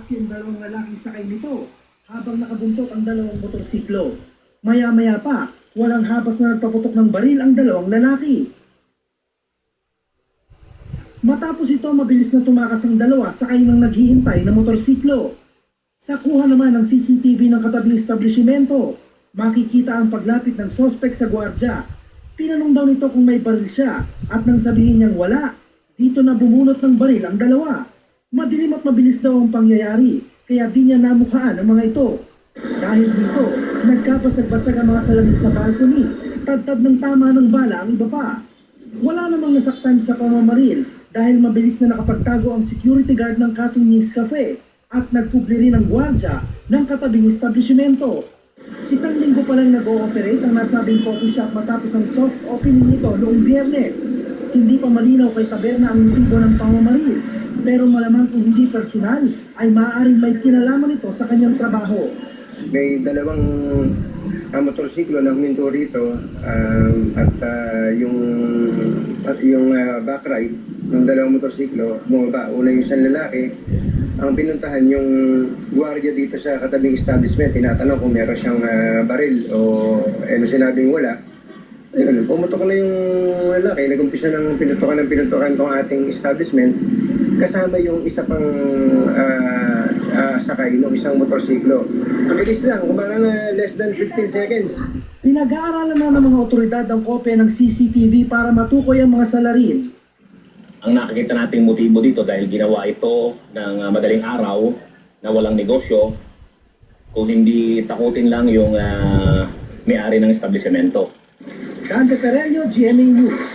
saksi ang dalawang lalaking sakay nito habang nakabuntot ang dalawang motorsiklo. Maya-maya pa, walang habas na nagpaputok ng baril ang dalawang lalaki. Matapos ito, mabilis na tumakas ang dalawa sakay ng naghihintay na motorsiklo. Sa kuha naman ng CCTV ng katabing establishmento, makikita ang paglapit ng sospek sa gwardya. Tinanong daw nito kung may baril siya at nang sabihin niyang wala, dito na bumunot ng baril ang dalawa. Madilim at mabilis daw ang pangyayari, kaya di niya namukhaan ang mga ito. Dahil dito, nagkapasag-basag ang mga salamin sa balcony, tadtad ng tama ng bala ang iba pa. Wala namang nasaktan sa pamamaril dahil mabilis na nakapagtago ang security guard ng Katungings Cafe at nagkubli rin ang gwardya ng katabing establishmento. Isang linggo pa lang nag-ooperate ang nasabing coffee shop matapos ang soft opening nito noong biyernes. Hindi pa malinaw kay Taberna ang motibo ng pamamaril, pero malamang kung hindi personal ay maaaring may kinalaman ito sa kanyang trabaho. May dalawang uh, motorsiklo na huminto rito um, at ah, yung at yung ah, back ride ng dalawang motorsiklo bumaba. Una yung isang lalaki ang pinuntahan yung gwardiya dito sa katabing establishment. Tinatanong kung meron siyang ah, baril o ano sinabing wala. Pumutok na yung lalaki. Nag-umpisa ng pinutukan ng pinutukan tong ating establishment kasama yung isa pang ah, ah, sakay ng isang motorsiklo. Mabilis lang, kumarang ah, less than 15 seconds. Pinag-aaralan na ng mga otoridad ang kopya ng CCTV para matukoy ang mga salarin ang nakikita nating motibo dito dahil ginawa ito ng ah, madaling araw na walang negosyo kung hindi takutin lang yung ah, may-ari ng establishmento. Dante Carello, GMU.